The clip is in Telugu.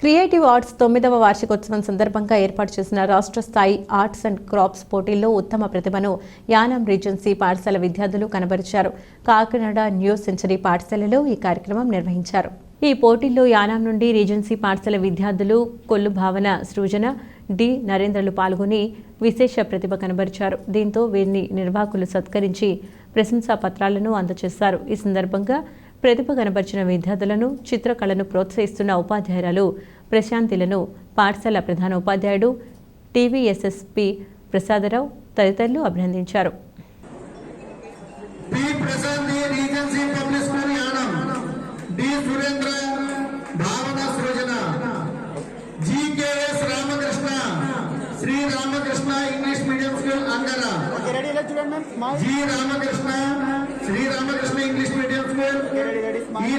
క్రియేటివ్ ఆర్ట్స్ తొమ్మిదవ వార్షికోత్సవం సందర్భంగా ఏర్పాటు చేసిన రాష్ట్ర స్థాయి ఆర్ట్స్ అండ్ క్రాప్స్ పోటీల్లో ఉత్తమ ప్రతిభను యానం రీజెన్సీ పాఠశాల విద్యార్థులు కనబరిచారు. కాకినాడ న్యూ సెంచరీ పాఠశాలలో ఈ కార్యక్రమం నిర్వహించారు. ఈ పోటీల్లో యానాం నుండి రీజెన్సీ పాఠశాల విద్యార్థులు కొల్లు భావన సృజన డి నరేంద్రలు పాల్గొని విశేష ప్రతిభ కనబరిచారు. దీంతో వీరిని నిర్వాహకులు సత్కరించి ప్రశంసా పత్రాలను అందజేశారు. ఈ సందర్భంగా ప్రతిభ కనబరిచిన విద్యార్థులను చిత్రకళను ప్రోత్సహిస్తున్న ఉపాధ్యాయురాలు ప్రశాంతిలను పాఠశాల ప్రధాన ఉపాధ్యాయుడు టీవీఎస్ఎస్పి ప్రసాదరావు తదితరులు అభినందించారు. Sri Ramakrishna English medium school Ramakrishna Sri